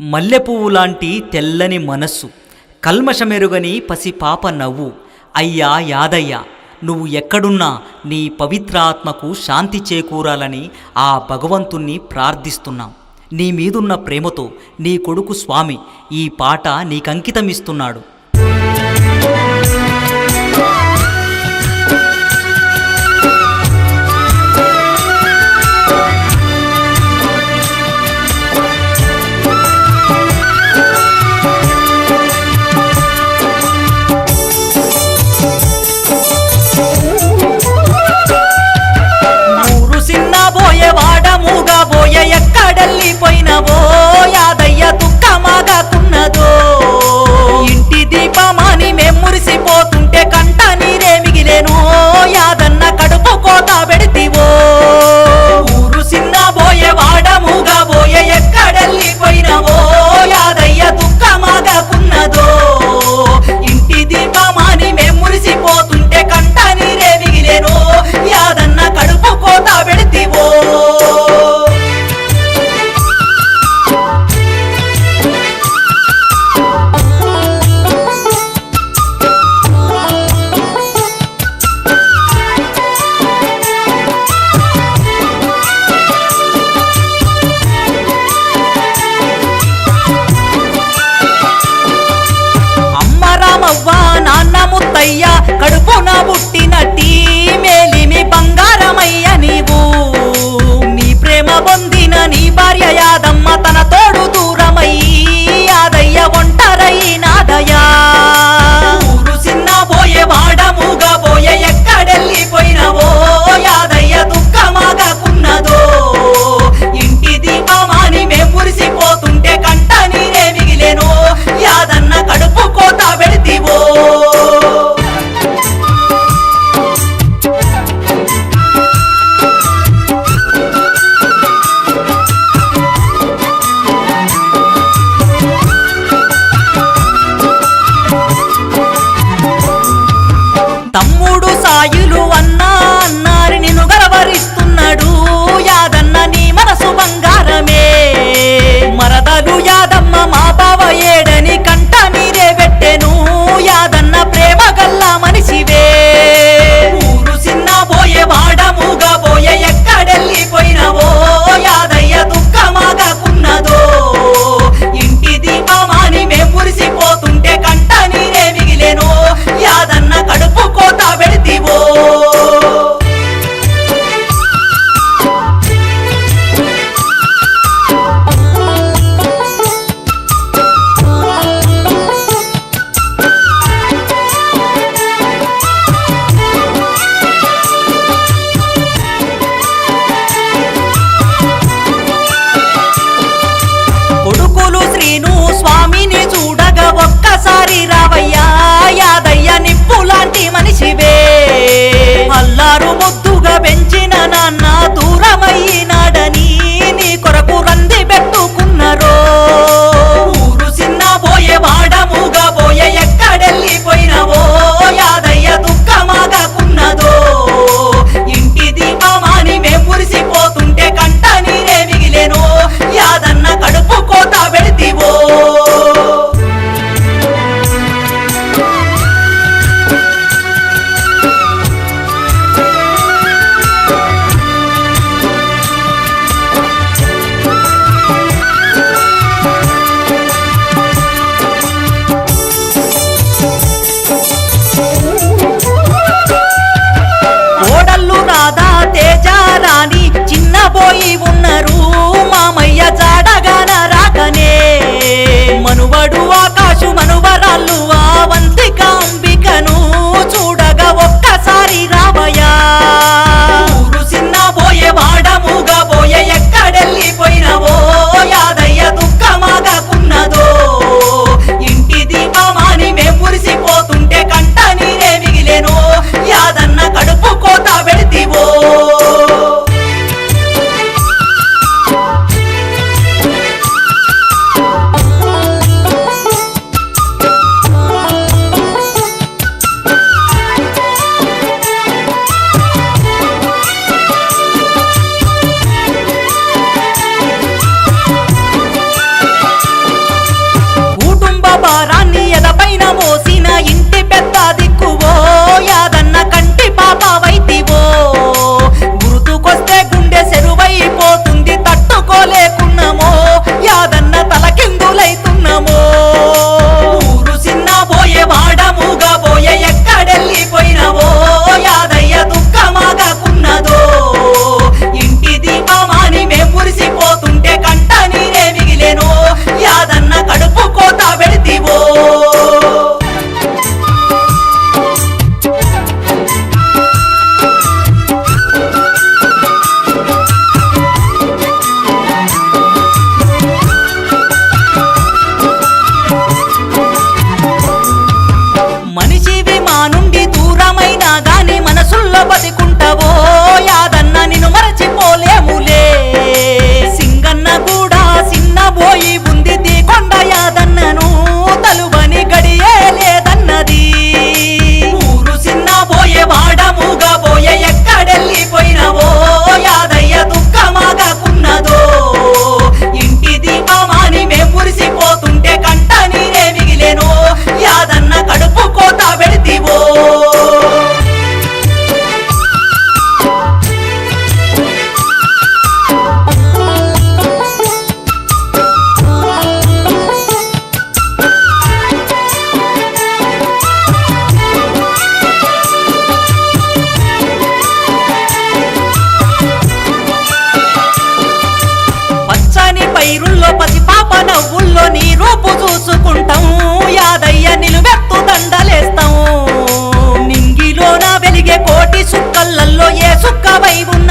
మల్లెపువ్వు లాంటి తెల్లని మనస్సు కల్మషమెరుగని పసిపాప నవ్వు. అయ్యా యాదయ్య నువ్వు ఎక్కడున్నా నీ పవిత్రాత్మకు శాంతి చేకూరాలని ఆ భగవంతుణ్ణి ప్రార్థిస్తున్నాం. నీ మీదున్న ప్రేమతో నీ కొడుకు స్వామి ఈ పాట నీకంకితమిస్తున్నాడు. వాడముగా పోయ ఎక్కడెళ్ళిపోయినవో రాధా తేజారాణి చిన్నబోయి ఉన్నారు சபை உன்